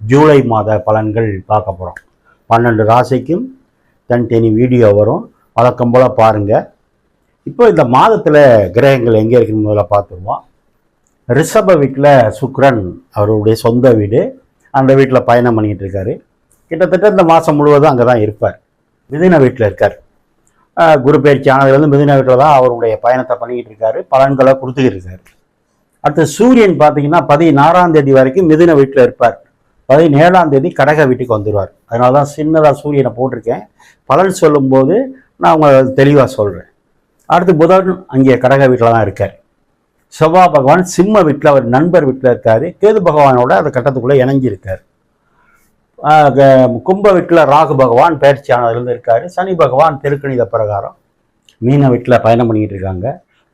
ஜூலை மாத பலன்கள் பார்க்க போகிறோம் பன்னெண்டு ராசிக்கும் தனித்தனி வீடியோ வரும். வழக்கம் போல் பாருங்கள் இப்போ இந்த மாதத்தில் கிரகங்கள் எங்கே இருக்குன்னு முதல்ல பார்த்துருவோம். ரிஷப வீட்டில் சுக்ரன் அவருடைய சொந்த வீடு. அந்த வீட்டில் பயணம் பண்ணிக்கிட்டு இருக்காரு. கிட்டத்தட்ட இந்த மாதம் முழுவதும் அங்கே தான் இருப்பார். மிதின வீட்டில் இருக்கார். குரு பயிற்சி ஆனதுலேருந்து மிதின வீட்டில் தான் அவருடைய பயணத்தை பண்ணிக்கிட்டு இருக்காரு. பலன்களை கொடுத்துக்கிட்டு இருக்காரு. அடுத்து சூரியன் பார்த்தீங்கன்னா பதினாறாம் தேதி வரைக்கும் மிதின வீட்டில் இருப்பார். பதினேழாம் தேதி கடக வீட்டுக்கு வந்துடுவார் அதனால தான் சின்னதாக சூரியனை போட்டிருக்கேன். பலன் சொல்லும்போது நான் உங்களை தெளிவாக சொல்கிறேன் அடுத்து புதன் அங்கே கடக வீட்டில் தான் இருக்கார். செவ்வாய் பகவான் சிம்ம வீட்டில் அவர் நண்பர் வீட்டில் இருக்கார். கேது பகவானோட அந்த கட்டத்துக்குள்ளே இணைஞ்சிருக்கார். கும்ப வீட்டில் ராகு பகவான் பயிற்சியானதுலேருந்து இருக்கார். சனி பகவான் திருக்கணித பிரகாரம். மீன வீட்டில் பயணம் பண்ணிக்கிட்டு இருக்காங்க.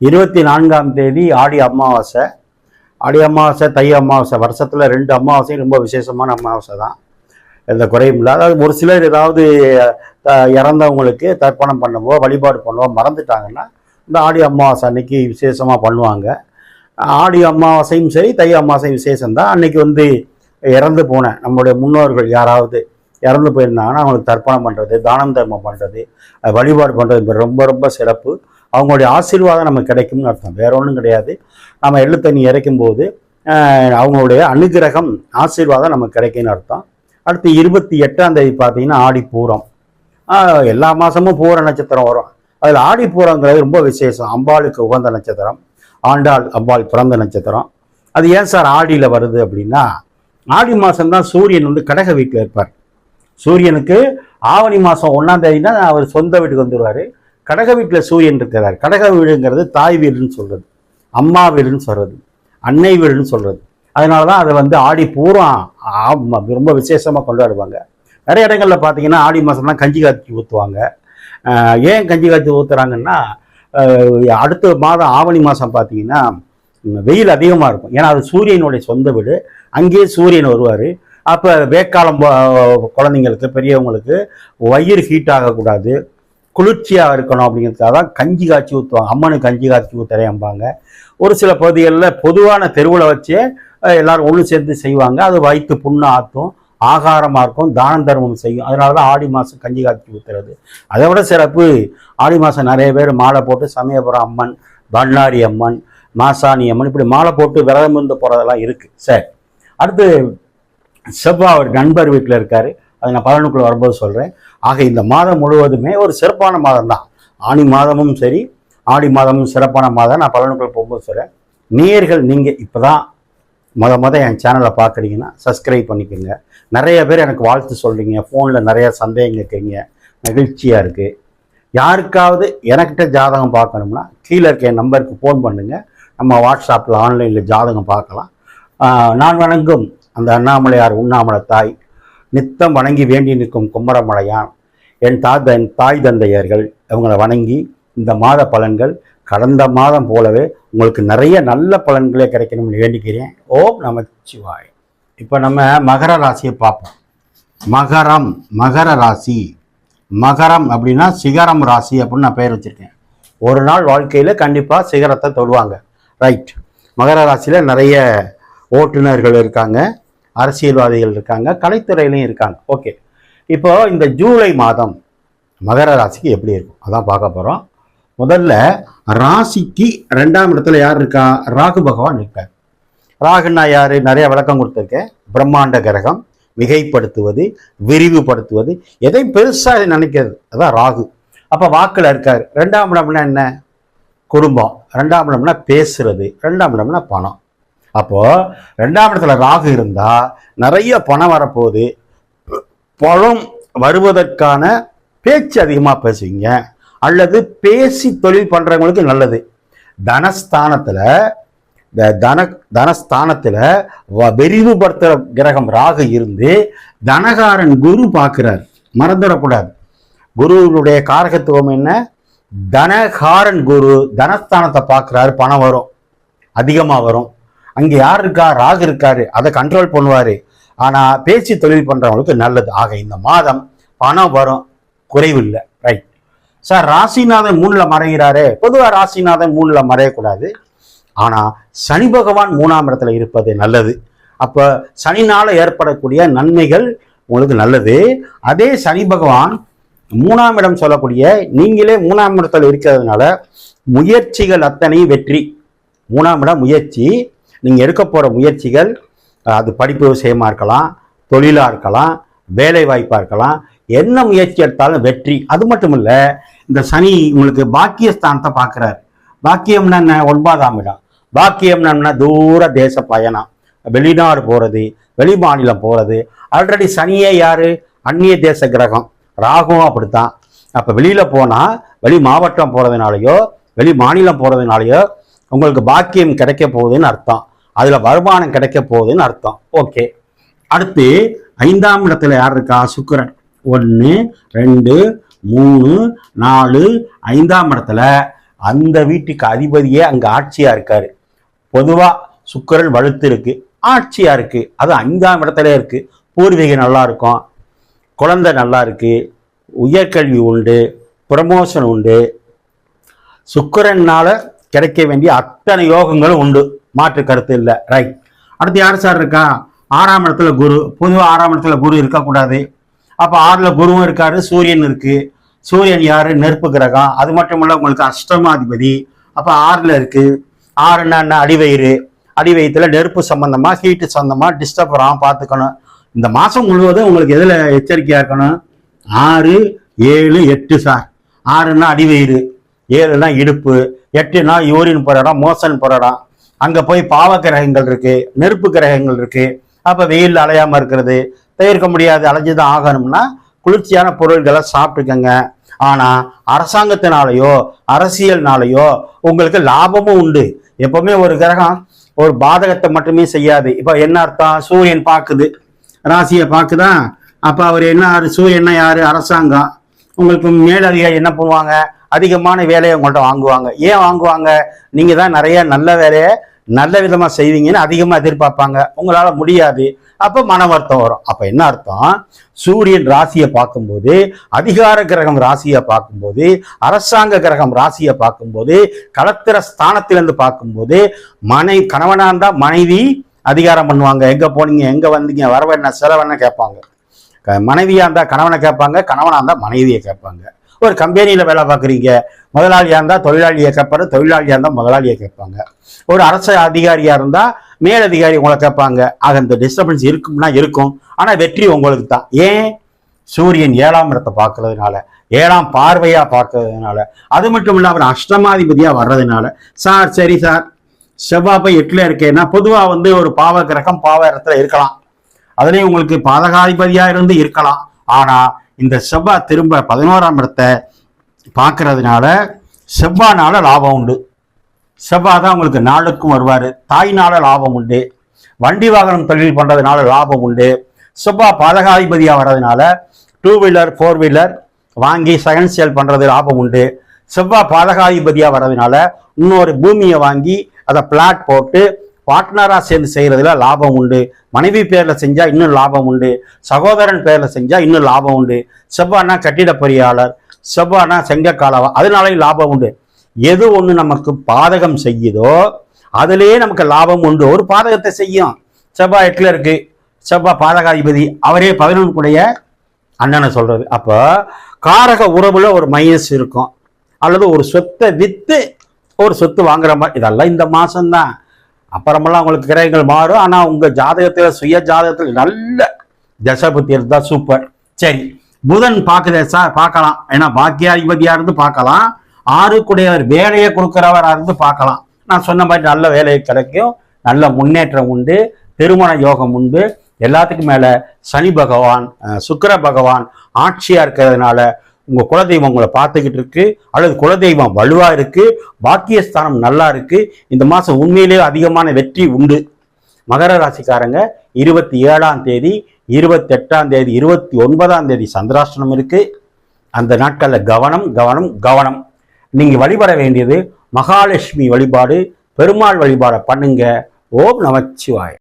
இருபத்தி நான்காம் தேதி ஆடி அமாவாசை. ஆடி அமாவாசை தை அமாவாசை வருஷத்தில் ரெண்டு அமாவாசையும் ரொம்ப விசேஷமான அமாவாசை தான். எந்த குறையும் இல்லை. அதாவது ஒரு சிலர் ஏதாவது இறந்தவங்களுக்கு தர்ப்பணம் பண்ணவோ வழிபாடு பண்ணவோ மறந்துட்டாங்கன்னா இந்த ஆடி அமாவாசை அன்னைக்கு விசேஷமாக பண்ணுவாங்க. ஆடி அமாவாசையும் சரி தை அமாவாசையும் விசேஷம் தான். அன்னைக்கு வந்து இறந்து போன நம்மளுடைய முன்னோர்கள் யாராவது இறந்து போயிருந்தாங்கன்னா அவங்களுக்கு தர்ப்பணம் பண்ணுறது தானம் தர்மம் பண்ணுறது வழிபாடு பண்ணுறது ரொம்ப ரொம்ப சிறப்பு. அவங்களுடைய ஆசீர்வாதம் நமக்கு கிடைக்கும்னு அர்த்தம். வேற ஒன்றும் கிடையாது. நம்ம எள்ளு தண்ணி இறைக்கும் போது அவங்களுடைய அனுகிரகம் ஆசீர்வாதம் நமக்கு கிடைக்கும்னு அர்த்தம். அடுத்து இருபத்தி எட்டாம் தேதி பார்த்தீங்கன்னா ஆடி பூரம் எல்லா மாதமும் பூர நட்சத்திரம் வரும். அதில் ஆடி பூரங்கிறது ரொம்ப விசேஷம். அம்பாளுக்கு உகந்த நட்சத்திரம். ஆண்டாள் அம்பாள் பிறந்த நட்சத்திரம். அது ஏன் சார் ஆடியில் வருது அப்படின்னா ஆடி மாதம்தான் சூரியன் வந்து கடக வீட்டில் இருப்பார். சூரியனுக்கு ஆவணி மாதம் ஒன்றாம் தேதினா அவர் சொந்த வீட்டுக்கு வந்துடுவார் கடக வீட்டில் சூரியன் இருக்கிறார் கடக வீடுங்கிறது தாய் வீடுன்னு சொல்கிறது அம்மா வீடுன்னு சொல்கிறது அன்னை வீடுன்னு சொல்கிறது அதனால தான் அதை வந்து ஆடி பூரம் ரொம்ப விசேஷமாக கொண்டாடுவாங்க. நிறைய இடங்களில் பார்த்தீங்கன்னா ஆடி மாதம்லாம் கஞ்சி காய்ச்சி ஊற்றுவாங்க ஏன் கஞ்சி காய்ச்சி ஊற்றுறாங்கன்னா அடுத்த மாதம் ஆவணி மாதம் பார்த்தீங்கன்னா வெயில் அதிகமாக இருக்கும். ஏன்னா அது சூரியனுடைய சொந்த வீடு. அங்கேயே சூரியன் வருவார். அப்போ வேக்காலம் குழந்தைங்களுக்கு பெரியவங்களுக்கு வயிறு ஹீட் ஆகக்கூடாது. குளிர்ச்சியாக இருக்கணும் அப்படிங்கிறதுக்காக தான் கஞ்சி காய்ச்சி ஊற்றுவாங்க அம்மனுக்கு கஞ்சி காய்ச்சி ஊற்றுறேம்பாங்க ஒரு சில பகுதிகளில் பொதுவான தெருவில் வச்சே எல்லாரும் ஒன்று சேர்ந்து செய்வாங்க. அது வயிற்று புண்ணு ஆற்றும் ஆகாரமாக இருக்கும் தான தர்மம் செய்யும். அதனால தான் ஆடி மாதம் கஞ்சி காய்ச்சி ஊற்றுறது அதை விட சிறப்பு ஆடி மாதம் நிறைய பேர் மாலை போட்டு சமயபுரம் அம்மன் பண்ணாரி அம்மன் மாசாணி அம்மன் இப்படி மாலை போட்டு விரதம் இருந்து போகிறதெல்லாம் இருக்குது சரி. அடுத்து செவ்வாய் அவர் நண்பர் வீட்டில் இருக்கார். அதை நான் பலனுக்குள்ளே வரும்போது சொல்கிறேன் ஆக இந்த மாதம் முழுவதுமே ஒரு சிறப்பான மாதம் தான் ஆணி மாதமும் சரி ஆடி மாதமும் சிறப்பான மாதம். நான் பலனுக்குள்ள போகும்போது சொல்கிறேன் நேயர்கள் நீங்கள் இப்போ தான் மொதல் மொதல் என் சேனலை பார்க்குறீங்கன்னா சப்ஸ்கிரைப் பண்ணிக்கோங்க. நிறைய பேர் எனக்கு வாழ்த்து சொல்கிறீங்க ஃபோனில் நிறைய சந்தேகம் கேட்குறீங்க மகிழ்ச்சியாக இருக்குது யாருக்காவது எனக்கிட்ட ஜாதகம் பார்க்கணும்னா கீழே இருக்க என் நம்பருக்கு ஃபோன் பண்ணுங்கள் நம்ம வாட்ஸ்அப்பில் ஆன்லைனில் ஜாதகம் பார்க்கலாம். நான் வணங்கும் அந்த அண்ணாமலையார் உண்ணாமலை தாய். நித்தம் வணங்கி வேண்டி நிற்கும் குமரமலையான் என் தாய் என் தாய் தந்தையர்கள் அவங்கள வணங்கி இந்த மாத பலன்கள் கடந்த மாதம் போலவே உங்களுக்கு நிறைய நல்ல பலன்களே கிடைக்கணும்னு வேண்டிக்கிறேன். ஓம் நமச்சிவாய் இப்போ நம்ம மகர ராசியை பார்ப்போம். மகரம் மகர ராசி. மகரம் அப்படின்னா சிகரம் ராசி அப்படின்னு நான் பெயர் வச்சுருக்கேன். ஒரு நாள் வாழ்க்கையில் கண்டிப்பாக சிகரத்தை தொடுவாங்க. ரைட் மகர ராசியில் நிறைய ஓட்டுநர்கள் இருக்காங்க. அரசியல்வாதிகள் இருக்காங்க கலைத்துறையிலையும் இருக்காங்க. ஓகே இப்போ இந்த ஜூலை மாதம் மகர ராசிக்கு எப்படி இருக்கும்? அதான் பார்க்க போகிறோம் முதல்ல ராசிக்கு ரெண்டாம் இடத்துல யார் இருக்கா? ராகு பகவான் இருக்கார். ராகுன்னா யார்? நிறைய விளக்கம் கொடுத்துருக்கேன் பிரம்மாண்ட கிரகம் மிகைப்படுத்துவது விரிவுபடுத்துவது. எதையும் பெருசாக நினைக்கிறது? அதான் ராகு. அப்போ வாக்கில் இருக்கார். ரெண்டாம் இடம்னா என்ன? குடும்பம். ரெண்டாம் இடம்னா பேசுறது. ரெண்டாம் இடம்னா பணம். அப்போது ரெண்டாம் இடத்துல ராகு இருந்தால் நிறைய பணம் வரப்போகுது. பணம் வருவதற்கான பேச்சு அதிகமாக பேசுவீங்க. அல்லது பேசி தொழில் பண்ணுறவங்களுக்கு நல்லது. தனஸ்தானத்தில் இந்த தன தனஸ்தானத்தில் வ- கிரகம் ராகு இருந்து தனகாரன் குரு பார்க்குறார். மறந்துடக்கூடாது. குருவினுடைய காரகத்துவம் என்ன? தனகாரன் குரு தனஸ்தானத்தை பார்க்குறாரு. பணம் வரும். அதிகமாக வரும். அங்க யார் இருக்கா? ராகு இருக்காரு. அதை கண்ட்ரோல் பண்ணுவாரு. ஆனா பேச்சு தொழில் பண்றவங்களுக்கு நல்லது. ஆக இந்த மாதம் பணம் வரும். குறைவில்லை. ரைட் சார் ராசிநாதன் மூணுல மறைகிறாரு. பொதுவா ராசிநாதன் மூணுல மறையக்கூடாது. ஆனா சனி பகவான் மூணாம் இடத்துல இருப்பது நல்லது. அப்ப சனினால ஏற்படக்கூடிய நன்மைகள் உங்களுக்கு நல்லது. அதே சனி பகவான் மூணாம் இடம் சொல்லக்கூடிய நீங்களே மூணாம் இடத்துல இருக்கிறதுனால முயற்சிகள் அத்தனை வெற்றி. மூணாம் இடம் முயற்சி. நீங்கள் எடுக்க போகிற முயற்சிகள் அது படிப்பு விஷயமாக இருக்கலாம் தொழிலாக இருக்கலாம் வேலை வாய்ப்பாக இருக்கலாம் என்ன முயற்சி எடுத்தாலும் வெற்றி. அது மட்டும் இல்லை இந்த சனி உங்களுக்கு பாக்கியஸ்தானத்தை பார்க்குறாரு. பாக்கியம்னா என்ன? ஒன்பதாம் இடம். பாக்கியம்னா என்ன? தூர தேச பயணம். வெளிநாடு போகிறது வெளி மாநிலம் போகிறது ஆல்ரெடி சனியே யாரு? அந்நிய தேச கிரகம். ராகும் அப்படித்தான். அப்போ வெளியில் போனால் வெளி மாவட்டம் போகிறதுனாலையோ வெளி மாநிலம் போகிறதுனாலையோ உங்களுக்கு பாக்கியம் கிடைக்க போகுதுன்னு அர்த்தம். அதுல வருமானம் கிடைக்க போகுதுன்னு அர்த்தம். ஓகே அடுத்து ஐந்தாம் இடத்துல யார் இருக்கா? சுக்கிரன். ஒன்று ரெண்டு மூணு நாலு ஐந்தாம் இடத்துல அந்த வீட்டுக்கு அதிபதியே அங்க ஆட்சியா இருக்காரு. பொதுவா சுக்கிரன் வலுத்து இருக்கு ஆட்சியா இருக்கு. அது ஐந்தாம் இடத்துல இருக்கு. பூர்வீகம் நல்லா இருக்கும். குழந்தை நல்லா இருக்கு. உயர்கல்வி உண்டு. ப்ரமோஷன் உண்டு. சுக்கிரனால கிடைக்க வேண்டிய அத்தனை யோகங்களும் உண்டு. மாற்று கருத்து இல்லை. ரைட் அடுத்து யார் சார் இருக்கா? ஆறாம் இடத்துல குரு. பொதுவாக ஆறாம் இடத்துல குரு இருக்கக்கூடாது. அப்போ ஆறில் குருவும் இருக்காரு சூரியன் இருக்கு. சூரியன் யார்? நெருப்பு கிரகம். அது மட்டும் இல்லை உங்களுக்கு அஷ்டமாதிபதி. அப்போ ஆறில் இருக்கு. ஆறுன்னா என்ன அடிவயிறு. அடிவயிற்றுல நெருப்பு சம்மந்தமாக ஹீட்டு சம்மந்தமாக டிஸ்டர்ப் வராமல் பார்த்துக்கணும். இந்த மாதம் முழுவதும் உங்களுக்கு எதில் எச்சரிக்கையாக இருக்கணும்? ஆறு ஏழு எட்டு சார் ஆறுன்னா அடிவயிறு. ஏழுனா இடுப்பு. எட்டுனா யூரின் போகிற இடம் மோசன் போகிற இடம் அங்கே போய் பாவ கிரகங்கள் இருக்கு நெருப்பு கிரகங்கள் இருக்கு. அப்போ வெயில் அலையாமல் இருக்கிறது. தவிர்க்க முடியாது அலைஞ்சு தான் ஆகணும்னா குளிர்ச்சியான பொருள்களை சாப்பிட்டுக்கங்க. ஆனால் அரசாங்கத்தினாலேயோ அரசியல்னாலேயோ உங்களுக்கு லாபமும் உண்டு. எப்பவுமே ஒரு கிரகம் ஒரு பாதகத்தை மட்டுமே செய்யாது. இப்போ என்ன அர்த்தம்? சூரியன் பார்க்குது ராசியை பார்க்குதா அப்போ அவர் என்ன சூரியன் யாரு? அரசாங்கம். உங்களுக்கு மேலதிகாரி என்ன பண்ணுவாங்க? அதிகமான வேலையை உங்கள்கிட்ட வாங்குவாங்க. ஏன் வாங்குவாங்க? நீங்கள் தான் நிறைய நல்ல வேலையை நல்ல விதமாக செய்வீங்கன்னு அதிகமாக எதிர்பார்ப்பாங்க. உங்களால் முடியாது. அப்போ மன வருத்தம் வரும். அப்போ என்ன அர்த்தம்? சூரியன் ராசியை பார்க்கும்போது அதிகார கிரகம் ராசியை பார்க்கும்போது அரசாங்க கிரகம் ராசியை பார்க்கும்போது களத்திர ஸ்தானத்திலிருந்து பார்க்கும்போது மனை கணவனாக இருந்தால் மனைவி அதிகாரம் பண்ணுவாங்க. எங்கே போனீங்க? எங்கே வந்தீங்க? வரவென்ன செலவென்ன கேட்பாங்க. க- இருந்தால் கணவனை கேட்பாங்க கணவனாக இருந்தால் மனைவியை கேட்பாங்க. ஒரு கம்பெனியில் வேலை பார்க்குறீங்க. முதலாளியாக இருந்தால் தொழிலாளியை கேட்பாரு தொழிலாளியாக இருந்தால் முதலாளியை கேட்பாங்க ஒரு அரசு அதிகாரியாக இருந்தால் மேலதிகாரி உங்களை கேட்பாங்க. ஆக இந்த டிஸ்டர்பன்ஸ் இருக்கும்னா இருக்கும். ஆனால் வெற்றி உங்களுக்கு தான். ஏன்? சூரியன் ஏழாம் இடத்தை பார்க்கறதுனால ஏழாம் பார்வையாக பார்க்கறதுனால. அது மட்டும் இல்லாமல் அஷ்டமாதிபதியாக வர்றதுனால சார் சரி சார். செவ்வாய் போய் இருக்கேன்னா பொதுவாக வந்து ஒரு பாவ கிரகம் பாவ இடத்துல இருக்கலாம். அதுலேயும் உங்களுக்கு பாதகாதிபதியாக இருந்து இருக்கலாம். ஆனால் இந்த செவ்வாய் திரும்ப பதினோராம் இடத்தை பார்க்கறதுனால செவ்வாய்னால லாபம் உண்டு. செவ்வாய் தான் உங்களுக்கு நாளுக்கும் வருவார். தாய்னால லாபம் உண்டு. வண்டி வாகனம் தொழில் பண்ணுறதுனால லாபம் உண்டு. செவ்வாய் பாதகாதிபதியாக வர்றதுனால டூ வீலர் ஃபோர் வீலர் வாங்கி செகண்ட் சேல் பண்ணுறது லாபம் உண்டு. செவ்வாய் பாதகாதிபதியாக வர்றதுனால இன்னொரு பூமியை வாங்கி அதை பிளாட் போட்டு பார்ட்னராக சேர்ந்து செய்கிறதுல லாபம் உண்டு. மனைவி பேரில் செஞ்சால் இன்னும் லாபம் உண்டு. சகோதரன் பேரில் செஞ்சால் இன்னும் லாபம் உண்டு. செவ்வானா கட்டிட பொறியாளர் செவ்வானா செங்கக்காலவா அதனாலையும் லாபம் உண்டு. எது ஒன்று நமக்கு பாதகம் செய்யுதோ அதுலேயே நமக்கு லாபம் உண்டு. ஒரு பாதகத்தை செய்யும். செவ்வாய் எட்டில் இருக்கு. செவ்வாய் பாதகாதிபதி அவரே பதினொன்றுக்குடைய அண்ணனை சொல்கிறது அப்போ காரக உறவில் ஒரு மைனஸ் இருக்கும். அல்லது ஒரு சொத்தை விற்று ஒரு சொத்து வாங்குற மாதிரி இதெல்லாம் இந்த மாதம்தான் அப்புறமெல்லாம் உங்களுக்கு கிரகங்கள் மாறும். ஆனால் உங்கள் ஜாதகத்தில் சுய ஜாதகத்தில் நல்ல தசபுத்தி இருந்தால் சூப்பர் சரி புதன் பார்க்குதே சார் பார்க்கலாம். ஏன்னா பாக்கியாதிபதியாக இருந்து பார்க்கலாம். ஆறுக்குடையவர் வேலையை கொடுக்குறவராக இருந்து பார்க்கலாம். நான் சொன்ன மாதிரி நல்ல வேலை கிடைக்கும். நல்ல முன்னேற்றம் உண்டு. திருமண யோகம் உண்டு. எல்லாத்துக்கும் மேலே சனி பகவான் சுக்கர சுக்கிர பகவான் ஆட்சியாக இருக்கிறதுனால உங்கள் குலதெய்வம் உங்களை பார்த்துக்கிட்டு இருக்கு அல்லது குலதெய்வம் வலுவாக இருக்கு பாக்கியஸ்தானம் நல்லா இருக்கு இந்த மாதம் உண்மையிலேயே அதிகமான வெற்றி உண்டு. மகர ராசிக்காரங்க இருபத்தி ஏழாம் தேதி இருபத்தி எட்டாம் தேதி இருபத்தி ஒன்பதாம் தேதி சந்திராஷ்டிரம் இருக்கு. அந்த நாட்களில் கவனம் கவனம் கவனம். நீங்கள் வழிபட வேண்டியது மகாலட்சுமி வழிபாடு பெருமாள் வழிபாடை பண்ணுங்க. ஓம் நமச்சிவாய்